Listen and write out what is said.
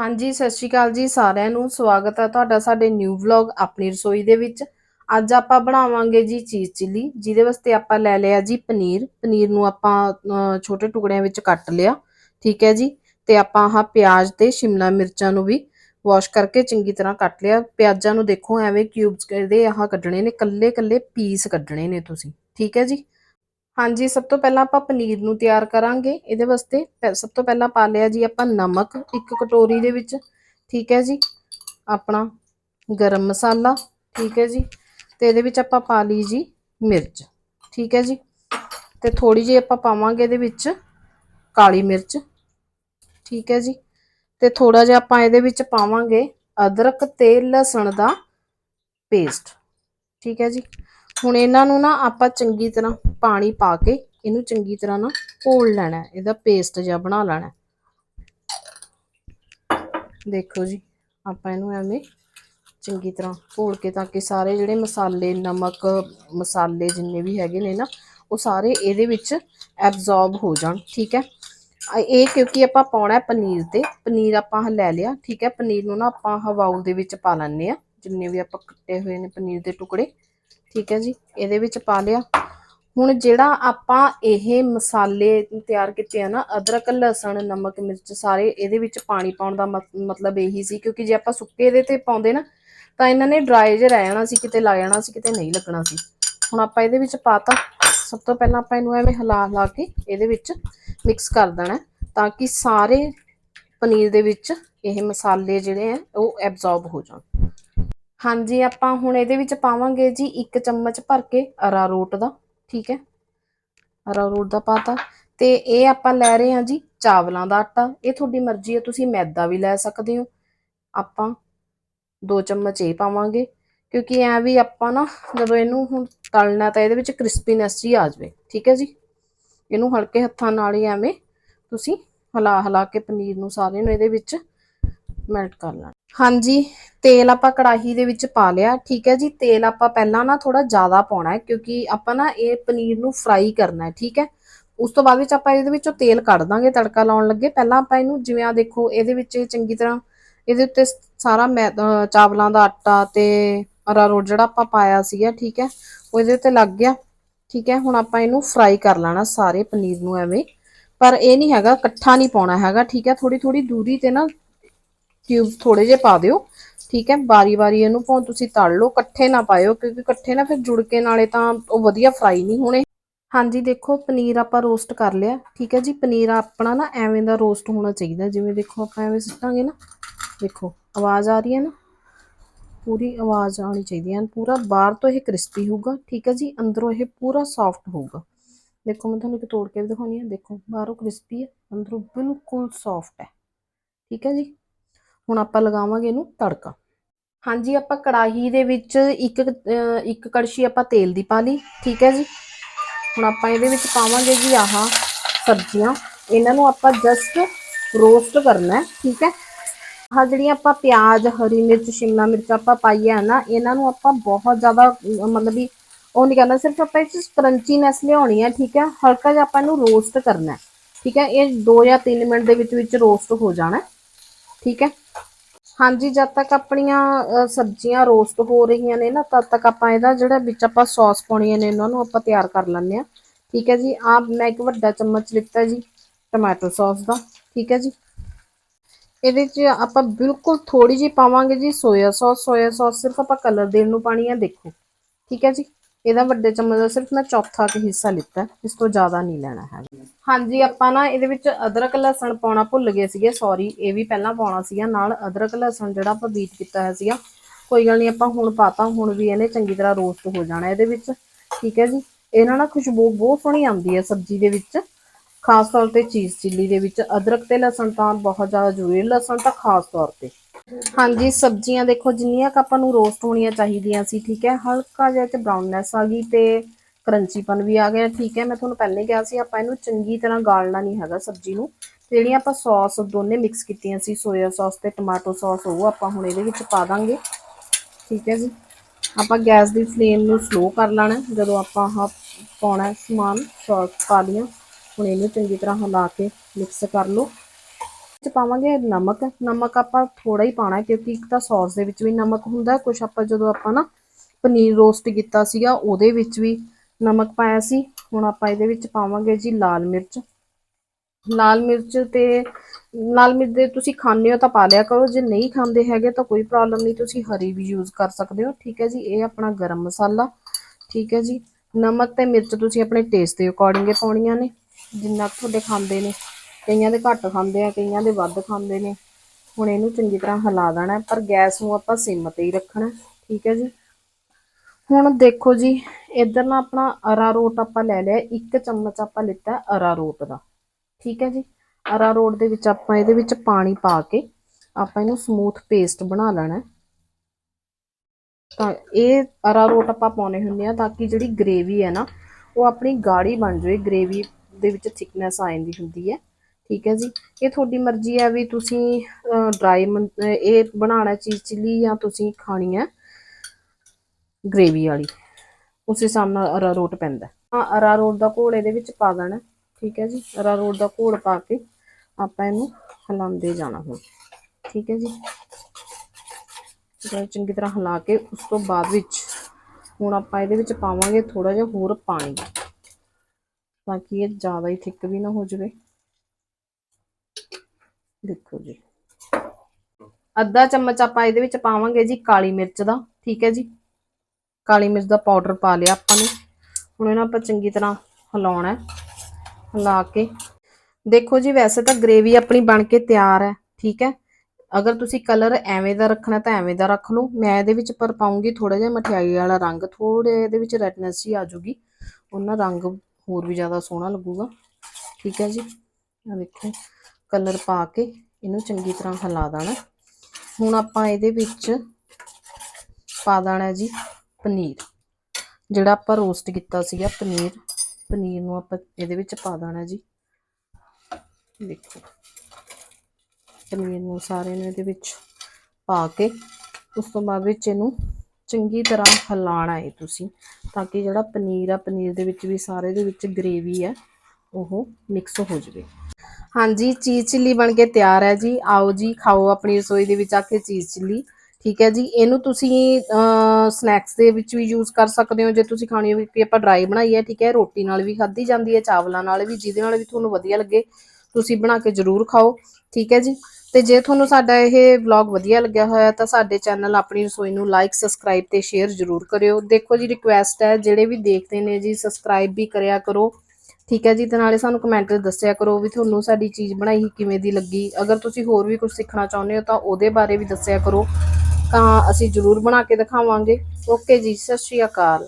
ਹਾਂਜੀ, ਸਤਿ ਸ਼੍ਰੀ ਅਕਾਲ ਜੀ ਸਾਰਿਆਂ ਨੂੰ। ਸਵਾਗਤ ਹੈ ਤੁਹਾਡਾ ਸਾਡੇ ਨਿਊ ਵਲੌਗ ਆਪਣੀ ਰਸੋਈ ਦੇ ਵਿੱਚ। ਅੱਜ ਆਪਾਂ ਬਣਾਵਾਂਗੇ ਜੀ ਚੀਜ਼ ਚਿੱਲੀ, ਜਿਹਦੇ ਵਾਸਤੇ ਆਪਾਂ ਲੈ ਲਿਆ ਜੀ ਪਨੀਰ। ਪਨੀਰ ਨੂੰ ਆਪਾਂ ਛੋਟੇ ਟੁਕੜਿਆਂ ਵਿੱਚ ਕੱਟ ਲਿਆ। ਠੀਕ ਹੈ ਜੀ? ਤੇ ਆਪਾਂ ਆਹ ਪਿਆਜ਼ ਤੇ ਸ਼ਿਮਲਾ ਮਿਰਚਾਂ ਨੂੰ ਵੀ ਵਾਸ਼ ਕਰਕੇ ਚੰਗੀ ਤਰ੍ਹਾਂ ਕੱਟ ਲਿਆ। ਪਿਆਜ਼ਾਂ ਨੂੰ ਦੇਖੋ ਐਵੇਂ ਕਿਊਬਸ ਦੇ ਆਹ ਕੱਢਣੇ ਨੇ ਕੱਲੇ ਕੱਲੇ ਪੀਸ ਕੱਢਣੇ ਨੇ ਤੁਸੀਂ। ਠੀਕ ਹੈ ਜੀ? ਹਾਂਜੀ, ਸਭ ਤੋਂ ਪਹਿਲਾਂ ਆਪਾਂ ਪਨੀਰ ਨੂੰ ਤਿਆਰ ਕਰਾਂਗੇ। ਇਹਦੇ ਵਾਸਤੇ ਪਹਿ- ਸਭ ਤੋਂ ਪਹਿਲਾਂ ਪਾ ਲਿਆ ਜੀ ਆਪਾਂ ਨਮਕ, ਇੱਕ ਕਟੋਰੀ ਦੇ ਵਿੱਚ। ਠੀਕ ਹੈ ਜੀ? ਆਪਣਾ ਗਰਮ ਮਸਾਲਾ, ਠੀਕ ਹੈ ਜੀ? ਤੇ ਇਹਦੇ ਵਿੱਚ ਆਪਾਂ ਪਾ ਲਈ ਜੀ ਮਿਰਚ। ਠੀਕ ਹੈ ਜੀ? ਤੇ ਥੋੜੀ ਜਿਹੀ ਆਪਾਂ ਪਾਵਾਂਗੇ ਇਹਦੇ ਵਿੱਚ ਕਾਲੀ ਮਿਰਚ। ਠੀਕ ਹੈ ਜੀ? ਤੇ ਥੋੜਾ ਜਿਹਾ ਆਪਾਂ ਇਹਦੇ ਵਿੱਚ ਪਾਵਾਂਗੇ ਅਦਰਕ ਤੇ ਲਸਣ ਦਾ ਪੇਸਟ। ਠੀਕ ਹੈ ਜੀ? ਹੁਣ ਇਹਨਾਂ ਨੂੰ ਨਾ ਆਪਾਂ ਚੰਗੀ ਤਰ੍ਹਾਂ ਪਾਣੀ ਪਾ ਕੇ ਇਹਨੂੰ ਚੰਗੀ ਤਰ੍ਹਾਂ ਨਾ ਘੋਲ ਲੈਣਾ ਇਹਦਾ ਪੇਸਟ ਜਿਹਾ ਬਣਾ ਲੈਣਾ ਦੇਖੋ ਜੀ, ਆਪਾਂ ਇਹਨੂੰ ਐਵੇਂ ਚੰਗੀ ਤਰ੍ਹਾਂ ਘੋਲ ਕੇ ਤਾਂ ਕਿ ਸਾਰੇ ਜਿਹੜੇ ਮਸਾਲੇ, ਨਮਕ, ਮਸਾਲੇ ਜਿੰਨੇ ਵੀ ਹੈਗੇ ਨੇ ਨਾ, ਉਹ ਸਾਰੇ ਇਹਦੇ ਵਿੱਚ ਐਬਜ਼ੌਰਬ ਹੋ ਜਾਣ, ਠੀਕ ਹੈ? ਇਹ ਕਿਉਂਕਿ ਆਪਾਂ ਪਾਉਣਾ ਹੈ ਪਨੀਰ ਤੇ, ਪਨੀਰ ਆਪਾਂ ਲੈ ਲਿਆ, ਠੀਕ ਹੈ? ਪਨੀਰ ਨੂੰ ਨਾ ਆਪਾਂ ਹਵਾਉਲ ਦੇ ਵਿੱਚ ਪਾ ਲੈਣੇ ਆ ਜਿੰਨੇ ਵੀ ਆਪਾਂ ਕੱਟੇ ਹੋਏ ਨੇ ਪਨੀਰ ਦੇ ਟੁਕੜੇ। ਠੀਕ ਹੈ ਜੀ, ਇਹਦੇ ਵਿੱਚ ਪਾ ਲਿਆ। ਹੁਣ ਜਿਹੜਾ ਆਪਾਂ ਇਹ ਮਸਾਲੇ ਤਿਆਰ ਕੀਤੇ ਆ ਨਾ, ਅਦਰਕ, ਲਸਣ, ਨਮਕ, ਮਿਰਚ, ਸਾਰੇ ਇਹਦੇ ਵਿੱਚ ਪਾਣੀ ਪਾਉਣ ਦਾ ਮਤ- ਮਤਲਬ ਇਹੀ ਸੀ, ਕਿਉਂਕਿ ਜੇ ਆਪਾਂ ਸੁੱਕੇ ਇਹਦੇ ਤੇ ਪਾਉਂਦੇ ਨਾ, ਤਾਂ ਇਹਨਾਂ ਨੇ ਡਰਾਈ ਜਿਹਾ ਰਹਿ ਜਾਣਾ ਸੀ, ਕਿਤੇ ਲੱਗ ਜਾਣਾ ਸੀ, ਕਿਤੇ ਨਹੀਂ ਲੱਗਣਾ ਸੀ। ਹੁਣ ਆਪਾਂ ਇਹਦੇ ਵਿੱਚ ਪਾਤਾ ਸਭ ਤੋਂ ਪਹਿਲਾਂ ਆਪਾਂ ਇਹਨੂੰ ਐਵੇਂ ਹਿਲਾ ਹਿਲਾ ਕੇ ਇਹਦੇ ਵਿੱਚ ਮਿਕਸ ਕਰ ਦੇਣਾ ਤਾਂ ਕਿ ਸਾਰੇ ਪਨੀਰ ਦੇ ਵਿੱਚ ਇਹ ਮਸਾਲੇ ਜਿਹੜੇ ਆ ਉਹ ਐਬਜ਼ੌਰਬ ਹੋ ਜਾਣ। ਹਾਂਜੀ, ਆਪਾਂ ਹੁਣ ਇਹਦੇ ਵਿੱਚ ਪਾਵਾਂਗੇ ਜੀ ਇੱਕ ਚਮਚ ਭਰ ਕੇ ਅਰਾਰੋਟ ਦਾ, ਠੀਕ ਹੈ? ਅਰਾਰੋਟ ਦਾ ਪਾਤਾ। ਤੇ ਇਹ ਆਪਾਂ ਲੈ ਰਹੇ ਹਾਂ ਜੀ ਚਾਵਲਾਂ ਦਾ ਆਟਾ। ਇਹ ਤੁਹਾਡੀ ਮਰਜ਼ੀ ਹੈ, ਤੁਸੀਂ ਮੈਦਾ ਵੀ ਲੈ ਸਕਦੇ ਹੋ। ਆਪਾਂ ਦੋ ਚਮਚ ਇਹ ਪਾਵਾਂਗੇ, ਕਿਉਂਕਿ ਐ ਵੀ ਆਪਾਂ ਨਾ ਜਦੋਂ ਇਹਨੂੰ ਹੁਣ ਤਲਣਾ ਤਾਂ ਇਹਦੇ ਵਿੱਚ ਕ੍ਰਿਸਪੀਨੈਸ ਜੀ ਆ ਜਾਵੇ, ਠੀਕ ਹੈ ਜੀ? ਇਹਨੂੰ ਹਲਕੇ ਹੱਥਾਂ ਨਾਲ ਹੀ ਐਵੇਂ ਤੁਸੀਂ ਹਲਾ ਹਿਲਾ ਕੇ ਪਨੀਰ ਨੂੰ ਸਾਰੇ ਨੂੰ ਇਹਦੇ ਵਿੱਚ ਮੈਲਟ ਕਰ ਲੈਣਾ। ਹਾਂਜੀ, ਤੇਲ ਆਪਾਂ ਕੜਾਹੀ ਦੇ ਵਿੱਚ ਪਾ ਲਿਆ। ਠੀਕ ਹੈ ਜੀ, ਤੇਲ ਆਪਾਂ ਪਹਿਲਾਂ ਨਾ ਥੋੜਾ ਜ਼ਿਆਦਾ ਪਾਉਣਾ ਹੈ, ਕਿਉਂਕਿ ਆਪਾਂ ਨਾ ਇਹ ਪਨੀਰ ਨੂੰ ਫਰਾਈ ਕਰਨਾ ਹੈ, ਠੀਕ ਹੈ? ਉਸ ਤੋਂ ਬਾਅਦ ਵਿੱਚ ਆਪਾਂ ਇਹਦੇ ਵਿੱਚੋਂ ਤੇਲ ਕੱਢ ਦਾਂਗੇ ਤੜਕਾ ਲਾਉਣ ਲੱਗੇ। ਪਹਿਲਾਂ ਆਪਾਂ ਇਹਨੂੰ ਜਿਵੇਂ ਆ ਦੇਖੋ, ਇਹਦੇ ਵਿੱਚ ਚੰਗੀ ਤਰ੍ਹਾਂ ਇਹਦੇ ਉੱਤੇ ਸਾਰਾ ਮੈ ਚਾਵਲਾਂ ਦਾ ਆਟਾ ਤੇ ਅਰਾਰੋਟ ਜਿਹੜਾ ਆਪਾਂ ਪਾਇਆ ਸੀਗਾ, ਠੀਕ ਹੈ? ਉਹ ਇਹਦੇ ਉੱਤੇ ਲੱਗ ਗਿਆ। ਠੀਕ ਹੈ, ਹੁਣ ਆਪਾਂ ਇਹਨੂੰ ਫਰਾਈ ਕਰ ਲੈਣਾ ਸਾਰੇ ਪਨੀਰ ਨੂੰ ਐਵੇਂ। ਪਰ ਇਹ ਨਹੀਂ ਹੈਗਾ, ਇਕੱਠਾ ਨਹੀਂ ਪਾਉਣਾ ਹੈਗਾ, ਠੀਕ ਹੈ? ਥੋੜੀ ਥੋੜੀ ਦੂਰੀ ਤੇ ਨਾ ਕਿਊਬ ਥੋੜੇ ਜਿਹੇ ਪਾ ਦਿਓ, ਠੀਕ ਹੈ? ਬਾਰੀ ਬਾਰੀ ਇਹਨੂੰ ਭਾਵੇਂ ਤੁਸੀਂ ਤਲ ਲਓ, ਇਕੱਠੇ ਨਾ ਪਾਇਓ, ਕਿਉਂਕਿ ਇਕੱਠੇ ਨਾ ਫਿਰ ਜੁੜ ਕੇ ਨਾਲੇ ਤਾਂ ਉਹ ਵਧੀਆ ਫਰਾਈ ਨਹੀਂ ਹੋਣੇ। ਹਾਂਜੀ, ਦੇਖੋ, ਪਨੀਰ ਆਪਾਂ ਰੋਸਟ ਕਰ ਲਿਆ, ਠੀਕ ਹੈ ਜੀ? ਪਨੀਰ ਆਪਣਾ ਨਾ ਐਵੇਂ ਦਾ ਰੋਸਟ ਹੋਣਾ ਚਾਹੀਦਾ, ਜਿਵੇਂ ਦੇਖੋ ਆਪਾਂ ਐਵੇਂ ਸਿੱਟਾਂਗੇ ਨਾ। ਦੇਖੋ, ਆਵਾਜ਼ ਆ ਰਹੀ ਹੈ ਨਾ? ਪੂਰੀ ਆਵਾਜ਼ ਆਣੀ ਚਾਹੀਦੀ ਹੈ। ਪੂਰਾ ਬਾਹਰ ਤੋਂ ਇਹ ਕ੍ਰਿਸਪੀ ਹੋਊਗਾ, ਠੀਕ ਹੈ ਜੀ? ਅੰਦਰੋਂ ਇਹ ਪੂਰਾ ਸੌਫਟ ਹੋਊਗਾ। ਦੇਖੋ, ਮੈਂ ਤੁਹਾਨੂੰ ਇੱਕ ਤੋੜ ਕੇ ਵੀ ਦਿਖਾਉਣੀ ਹੈ। ਦੇਖੋ, ਬਾਹਰੋਂ ਕ੍ਰਿਸਪੀ ਹੈ, ਅੰਦਰੋਂ ਬਿਲਕੁਲ ਸੌਫਟ ਹੈ। ਠੀਕ ਹੈ ਜੀ? ਹੁਣ ਆਪਾਂ ਲਗਾਵਾਂਗੇ ਇਹਨੂੰ ਤੜਕਾ। ਹਾਂਜੀ, ਆਪਾਂ ਕੜਾਹੀ ਦੇ ਵਿੱਚ ਇੱਕ ਇੱਕ ਕੜਛੀ ਆਪਾਂ ਤੇਲ ਦੀ ਪਾ ਲਈ, ਠੀਕ ਹੈ ਜੀ? ਹੁਣ ਆਪਾਂ ਇਹਦੇ ਵਿੱਚ ਪਾਵਾਂਗੇ ਜੀ ਆਹ ਸਬਜ਼ੀਆਂ। ਇਹਨਾਂ ਨੂੰ ਆਪਾਂ ਜਸਟ ਰੋਸਟ ਕਰਨਾ ਹੈ, ਠੀਕ ਹੈ? ਆਹ ਜਿਹੜੀਆਂ ਆਪਾਂ ਪਿਆਜ਼, ਹਰੀ ਮਿਰਚ, ਸ਼ਿਮਲਾ ਮਿਰਚ ਆਪਾਂ ਪਾਈ ਨਾ, ਇਹਨਾਂ ਨੂੰ ਆਪਾਂ ਬਹੁਤ ਜ਼ਿਆਦਾ ਮਤਲਬ ਵੀ ਉਹ ਨਹੀਂ ਕਰਨਾ ਸਿਰਫ ਆਪਾਂ ਇਸ ਕਰੰਚੀਨੈਸ ਲਿਆਉਣੀ ਹੈ, ਠੀਕ ਹੈ? ਹਲਕਾ ਜਿਹਾ ਆਪਾਂ ਇਹਨੂੰ ਰੋਸਟ ਕਰਨਾ ਹੈ, ਠੀਕ ਹੈ? ਇਹ 2 ਜਾਂ 3 ਮਿੰਟ ਦੇ ਵਿੱਚ ਵਿੱਚ ਰੋਸਟ ਹੋ ਜਾਣਾ ਠੀਕ ਹੈ? ਹਾਂਜੀ ਜਦ ਤੱਕ ਆਪਣੀਆਂ ਅ, ਸਬਜ਼ੀਆਂ ਰੋਸਟ ਹੋ ਰਹੀਆਂ ਨੇ ਨਾ ਤਦ ਤੱਕ ਆਪਾਂ ਇਹਦਾ ਜਿਹੜਾ ਵਿੱਚ ਆਪਾਂ ਸੌਸ ਪਾਉਣੀਆਂ ਨੇ ਉਹਨਾਂ ਨੂੰ ਆਪਾਂ ਤਿਆਰ ਕਰ ਲੈਂਦੇ ਆ ਠੀਕ ਹੈ ਜੀ? ਆ ਮੈਂ ਇੱਕ ਵੱਡਾ ਚਮਚ ਲਿੱਤਾ ਜੀ ਟੋਮੈਟੋ ਸੌਸ ਦਾ। ਠੀਕ ਹੈ ਜੀ? ਇਹਦੇ 'ਚ ਆਪਾਂ ਬਿਲਕੁਲ ਥੋੜੀ ਜਿਹੀ ਪਾਵਾਂਗੇ ਜੀ ਸੋਇਆ ਸੌਸ ਸੋਇਆ ਸੌਸ ਸਿਰਫ ਆਪਾਂ ਕਲਰ ਦੇਣ ਨੂੰ ਪਾਣੀ ਆ ਦੇਖੋ। ਠੀਕ ਹੈ ਜੀ? ਇਹਦਾ ਵੱਡੇ ਚਮਚ ਦਾ ਸਿਰਫ ਮੈਂ ਚੌਥਾ ਕੁ ਹਿੱਸਾ ਲਿੱਤਾ, ਇਸ ਤੋਂ ਜ਼ਿਆਦਾ ਨਹੀਂ ਲੈਣਾ ਹੈ ਹਾਂਜੀ, ਆਪਾਂ ਨਾ ਇਹਦੇ ਵਿੱਚ ਅਦਰਕ ਲਸਣ ਪਾਉਣਾ ਭੁੱਲ ਗਏ ਸੀਗੇ ਸੌਰੀ ਇਹ ਵੀ ਪਹਿਲਾਂ ਪਾਉਣਾ ਸੀਗਾ। ਨਾਲ ਅਦਰਕ ਲਸਣ ਜਿਹੜਾ ਆਪਾਂ ਬੀਟ ਕੀਤਾ ਹੋਇਆ ਸੀਗਾ, ਕੋਈ ਗੱਲ ਨਹੀਂ ਆਪਾਂ ਹੁਣ ਪਾਤਾ, ਹੁਣ ਵੀ ਇਹਨੇ ਚੰਗੀ ਤਰ੍ਹਾਂ ਰੋਸਟ ਹੋ ਜਾਣਾ ਇਹਦੇ ਵਿੱਚ। ਠੀਕ ਹੈ ਜੀ? ਇਹਨਾਂ ਨਾਲ ਖੁਸ਼ਬੂ ਬਹੁਤ ਸੋਹਣੀ ਆਉਂਦੀ ਹੈ ਸਬਜ਼ੀ ਦੇ ਵਿੱਚ। ਖਾਸ ਤੌਰ ਤੇ ਚੀਜ਼ ਚਿੱਲੀ ਦੇ ਵਿੱਚ। ਅਦਰਕ ਤੇ ਲਸਣ ਤਾਂ ਬਹੁਤ ਜ਼ਿਆਦਾ ਜ਼ਰੂਰੀ ਹੈ। ਲਸਣ ਤਾਂ ਖਾਸ ਤੌਰ ਤੇ। ਹਾਂਜੀ, ਸਬਜ਼ੀਆਂ ਦੇਖੋ, ਜਿੰਨੀਆਂ ਕ ਆਪਾਂ ਨੂੰ ਰੋਸਟ ਹੋਣੀਆਂ ਚਾਹੀਦੀਆਂ ਸੀ, ਠੀਕ ਹੈ, ਹਲਕਾ ਜਿਹਾ ਤੇ ਬਰਾਊਨਨੈਸ ਆ ਗਈ ਤੇ ਕਰੰਚੀਪਨ ਵੀ ਆ ਗਿਆ, ਠੀਕ ਹੈ, ਮੈਂ ਤੁਹਾਨੂੰ ਪਹਿਲੇ ਕਿਹਾ ਸੀ, ਆਪਾਂ ਇਹਨੂੰ ਚੰਗੀ ਤਰ੍ਹਾਂ ਗਾਲਣਾ ਨਹੀਂ ਹੈਗਾ ਸਬਜ਼ੀ ਨੂੰ ਜਿਹੜੀਆਂ ਆਪਾਂ ਸੌਸ ਦੋਨੇ ਮਿਕਸ ਕੀਤੀਆਂ ਸੀ ਸੋਇਆ ਸੌਸ ਤੇ ਟਮਾਟੋ ਸੌਸ ਉਹ ਆਪਾਂ ਹੁਣ ਇਹਦੇ ਵਿੱਚ ਪਾ ਦਾਂਗੇ, ਠੀਕ ਹੈ ਜੀ, ਆਪਾਂ ਗੈਸ ਦੀ ਫਲੇਮ ਨੂੰ ਸਲੋ ਕਰ ਲੈਣਾ, ਜਦੋਂ ਆਪਾਂ ਆਹ ਪਾਉਣਾ ਸਮਾਨ ਸੌਸ ਪਾ ਦੀਆਂ ਹੁਣ ਇਹਨੂੰ ਚੰਗੀ ਤਰ੍ਹਾਂ ਹਿਲਾ ਕੇ ਮਿਕਸ ਕਰ ਲਓ ਚ ਪਾਵਾਂਗੇ ਨਮਕ। ਨਮਕ ਆਪਾਂ ਥੋੜਾ ਹੀ ਪਾਣਾ ਕਿਉਂਕਿ ਇੱਕ ਤਾਂ ਸੌਸ ਦੇ ਵਿੱਚ ਵੀ ਨਮਕ ਹੁੰਦਾ ਕੁਝ ਆਪਾਂ ਜਦੋਂ ਆਪਾਂ ਨਾ ਪਨੀਰ ਰੋਸਟ ਕੀਤਾ ਸੀਗਾ, ਉਹਦੇ ਵਿੱਚ ਵੀ ਨਮਕ ਪਾਇਆ ਸੀ। ਹੁਣ ਆਪਾਂ ਇਹਦੇ ਵਿੱਚ ਪਾਵਾਂਗੇ ਜੀ ਲਾਲ ਮਿਰਚ। ਲਾਲ ਮਿਰਚ ਤੇ ਲਾਲ ਮਿਰਚ ਦੇ ਤੁਸੀਂ ਖਾਂਦੇ ਹੋ ਤਾਂ ਪਾ ਲਿਆ ਕਰੋ। ਜੇ ਨਹੀਂ ਖਾਂਦੇ ਹੈਗੇ ਤਾਂ ਕੋਈ ਪ੍ਰੋਬਲਮ ਨਹੀਂ, ਤੁਸੀਂ ਹਰੀ ਵੀ ਯੂਜ਼ ਕਰ ਸਕਦੇ ਹੋ। ਠੀਕ ਹੈ ਜੀ, ਇਹ ਆਪਣਾ ਗਰਮ ਮਸਾਲਾ। ਠੀਕ ਹੈ ਜੀ, ਨਮਕ ਤੇ ਮਿਰਚ ਤੁਸੀਂ ਆਪਣੇ ਟੇਸਟ ਦੇ ਅਕੋਰਡਿੰਗ ਹੀ ਪਾਉਣੀਆਂ ਨੇ। ਜਿੰਨਾ ਤੁਹਾਡੇ ਖਾਂਦੇ ਨੇ। ਕਈਆਂ ਦੇ ਘੱਟ ਖਾਂਦੇ ਆ, ਕਈਆਂ ਦੇ ਵੱਧ ਖਾਂਦੇ ਨੇ। ਹੁਣ ਇਹਨੂੰ ਚੰਗੀ ਤਰ੍ਹਾਂ ਹਿਲਾ ਦੇਣਾ, ਪਰ ਗੈਸ ਨੂੰ ਆਪਾਂ ਸਿਮ ਤੇ ਹੀ ਰੱਖਣਾ, ਠੀਕ ਹੈ ਜੀ? ਹੁਣ ਦੇਖੋ ਜੀ, ਇੱਧਰ ਨਾ ਆਪਣਾ ਅਰਾਰੋਟ ਆਪਾਂ ਲੈ ਲਿਆ, ਇੱਕ ਚਮਚ ਆਪਾਂ ਲਿੱਤਾ ਹੈ ਅਰਾਰੋਟ ਦਾ, ਠੀਕ ਹੈ ਜੀ? ਅਰਾਰੋਟ ਦੇ ਵਿੱਚ ਆਪਾਂ ਇਹਦੇ ਵਿੱਚ ਪਾਣੀ ਪਾ ਕੇ ਆਪਾਂ ਇਹਨੂੰ ਸਮੂਥ ਪੇਸਟ ਬਣਾ ਲੈਣਾ। ਤਾਂ ਇਹ ਅਰਾਰੋਟ ਆਪਾਂ ਪਾਉਣੇ ਹੁੰਦੇ ਆ, ਤਾਂ ਕਿ ਜਿਹੜੀ ਗ੍ਰੇਵੀ ਹੈ ਨਾ, ਉਹ ਆਪਣੀ ਗਾੜੀ ਬਣ ਜਾਵੇ ਗ੍ਰੇਵੀ ਦੇ ਵਿੱਚ ਥਿਕਨੈਸ ਆ ਜਾਂਦੀ ਹੁੰਦੀ ਹੈ। ਠੀਕ ਹੈ ਜੀ। ਇਹ ਤੁਹਾਡੀ ਮਰਜ਼ੀ ਹੈ ਵੀ ਤੁਸੀਂ ਡਰਾਈ ਇਹ ਬਣਾਉਣਾ ਚੀਜ਼ ਚਿੱਲੀ ਜਾਂ ਤੁਸੀਂ ਖਾਣੀ ਹੈ ਗ੍ਰੇਵੀ ਵਾਲੀ। ਉਸ ਹਿਸਾਬ ਨਾਲ ਅਰਾਰੋਟ ਪੈਂਦਾ ਹਾਂ। ਅਰਾਰੋਟ ਦਾ ਘੋਲ ਇਹਦੇ ਵਿੱਚ ਪਾ ਦੇਣਾ ਠੀਕ ਹੈ ਜੀ। ਅਰਾਰੋਟ ਦਾ ਘੋਲ ਪਾ ਕੇ ਆਪਾਂ ਇਹਨੂੰ ਹਿਲਾਉਂਦੇ ਜਾਣਾ ਹੁਣ। ਠੀਕ ਹੈ ਜੀ। ਜਿਹੜਾ ਚੰਗੀ ਤਰ੍ਹਾਂ ਹਿਲਾ ਕੇ ਉਸ ਤੋਂ ਬਾਅਦ ਵਿੱਚ ਹੁਣ ਆਪਾਂ ਇਹਦੇ ਵਿੱਚ ਪਾਵਾਂਗੇ ਥੋੜਾ ਜਿਹਾ ਹੋਰ ਪਾਣੀ। ਤਾਂ ਕਿ ਇਹ ਜ਼ਿਆਦਾ ਹੀ ਥਿੱਕ ਵੀ ਨਾ ਹੋ ਜਾਵੇ। ਦੇਖੋ ਜੀ। ਅੱਧਾ ਚਮਚ ਆਪਾਂ ਇਹਦੇ ਵਿੱਚ ਪਾਵਾਂਗੇ ਜੀ ਕਾਲੀ ਮਿਰਚ ਦਾ, ਠੀਕ ਹੈ ਜੀ। ਕਾਲੀ ਮਿਰਚ ਦਾ ਪਾਊਡਰ ਪਾ ਲਿਆ ਆਪਾਂ ਨੇ। ਹੁਣ ਇਹਨੂੰ ਆਪਾਂ ਚੰਗੀ ਤਰ੍ਹਾਂ ਹਿਲਾਉਣਾ ਹਿਲਾ ਕੇ। ਦੇਖੋ ਜੀ, ਵੈਸੇ ਤਾਂ ਗ੍ਰੇਵੀ ਆਪਣੀ ਬਣ ਕੇ ਤਿਆਰ ਹੈ, ਠੀਕ ਹੈ। ਅਗਰ ਤੁਸੀਂ ਕਲਰ ਐਵੇਂ ਦਾ ਰੱਖਣਾ ਤਾਂ ਐਵੇਂ ਦਾ ਰੱਖ ਲਓ। ਮੈਂ ਇਹਦੇ ਵਿੱਚ ਪਰ ਪਾਉਂਗੀ ਥੋੜਾ ਜਿਹਾ ਮਠਿਆਈ ਵਾਲਾ ਰੰਗ ਥੋੜੇ ਇਹਦੇ ਵਿੱਚ ਰੈਡਨੈਸ ਹੀ ਆ ਜਾਊਗੀ। ਉਹਨਾਂ ਰੰਗ ਹੋਰ ਵੀ ਜ਼ਿਆਦਾ ਸੋਹਣਾ ਲੱਗੂਗਾ। ਠੀਕ ਹੈ ਜੀ। ਆ ਦੇਖੋ। ਕਲਰ ਪਾ ਕੇ ਇਹਨੂੰ ਚੰਗੀ ਤਰ੍ਹਾਂ ਹਿਲਾ ਦੇਣਾ। ਹੁਣ ਆਪਾਂ ਇਹਦੇ ਵਿੱਚ ਪਾ ਦੇਣਾ ਜੀ ਪਨੀਰ। ਜਿਹੜਾ ਆਪਾਂ ਰੋਸਟ ਕੀਤਾ ਸੀਗਾ ਪਨੀਰ ਪਨੀਰ ਨੂੰ ਆਪਾਂ ਇਹਦੇ ਵਿੱਚ ਪਾ ਦੇਣਾ ਜੀ। ਦੇਖੋ, ਪਨੀਰ ਨੂੰ ਸਾਰੇ ਨੂੰ ਇਹਦੇ ਵਿੱਚ ਪਾ ਕੇ ਉਸ ਤੋਂ ਬਾਅਦ ਵਿੱਚ ਇਹਨੂੰ ਚੰਗੀ ਤਰ੍ਹਾਂ ਹਿਲਾਣਾ ਹੈ ਤੁਸੀਂ, ਤਾਂ ਕਿ ਜਿਹੜਾ ਪਨੀਰ ਆ, ਪਨੀਰ ਦੇ ਵਿੱਚ ਵੀ ਸਾਰੇ ਦੇ ਵਿੱਚ ਗ੍ਰੇਵੀ ਹੈ, ਉਹ ਮਿਕਸ ਹੋ ਜਾਵੇ। ਹਾਂਜੀ, ਚੀਜ਼ ਚਿੱਲੀ ਬਣ ਕੇ ਤਿਆਰ ਹੈ ਜੀ। ਆਓ ਜੀ, ਖਾਓ ਆਪਣੀ ਰਸੋਈ ਦੇ ਵਿੱਚ ਆ ਕੇ ਚੀਜ਼ ਚਿੱਲੀ। ਠੀਕ ਹੈ ਜੀ, ਇਹਨੂੰ ਤੁਸੀਂ ਸਨੈਕਸ ਦੇ ਵਿੱਚ ਵੀ ਯੂਜ਼ ਕਰ ਸਕਦੇ ਹੋ। ਜੇ ਤੁਸੀਂ ਖਾਣੀ ਹੋਵੇ ਕਿ ਆਪਾਂ ਡਰਾਈ ਬਣਾਈ ਹੈ, ਠੀਕ ਹੈ, ਰੋਟੀ ਨਾਲ ਵੀ ਖਾਧੀ ਜਾਂਦੀ ਹੈ, ਚਾਵਲਾਂ ਨਾਲ ਵੀ, ਜਿਹਦੇ ਨਾਲ ਵੀ ਤੁਹਾਨੂੰ ਵਧੀਆ ਲੱਗੇ, ਤੁਸੀਂ ਬਣਾ ਕੇ ਜ਼ਰੂਰ ਖਾਓ। ਠੀਕ ਹੈ ਜੀ, ਤੇ ਜੇ ਤੁਹਾਨੂੰ ਸਾਡਾ ਇਹ ਵਲੌਗ ਵਧੀਆ ਲੱਗਿਆ ਹੋਇਆ ਤਾਂ ਸਾਡੇ ਚੈਨਲ ਆਪਣੀ ਰਸੋਈ ਨੂੰ ਲਾਈਕ ਸਬਸਕ੍ਰਾਈਬ ਤੇ ਸ਼ੇਅਰ ਜ਼ਰੂਰ ਕਰਿਓ। ਦੇਖੋ ਜੀ ਰਿਕੁਐਸਟ ਹੈ, ਜਿਹੜੇ ਵੀ ਦੇਖਦੇ ਨੇ ਜੀ ਸਬਸਕ੍ਰਾਈਬ ਵੀ ਕਰਿਆ ਕਰੋ। ਠੀਕ ਹੈ ਜੀ, ਤੇ ਨਾਲੇ ਸਾਨੂੰ ਕਮੈਂਟ 'ਚ ਦੱਸਿਆ ਕਰੋ ਵੀ ਤੁਹਾਨੂੰ ਸਾਡੀ ਚੀਜ਼ ਬਣਾਈ ਕਿਵੇਂ ਦੀ ਲੱਗੀ। ਅਗਰ ਤੁਸੀਂ ਹੋਰ ਵੀ ਕੁਝ ਸਿੱਖਣਾ ਚਾਹੁੰਦੇ ਹੋ ਤਾਂ ਉਹਦੇ ਬਾਰੇ ਵੀ ਦੱਸਿਆ ਕਰੋ। ਤਾਂ ਅਸੀਂ ਜ਼ਰੂਰ ਬਣਾ ਕੇ ਦਿਖਾਵਾਂਗੇ। ਓਕੇ ਜੀ, ਸਤਿ ਸ਼੍ਰੀ ਅਕਾਲ।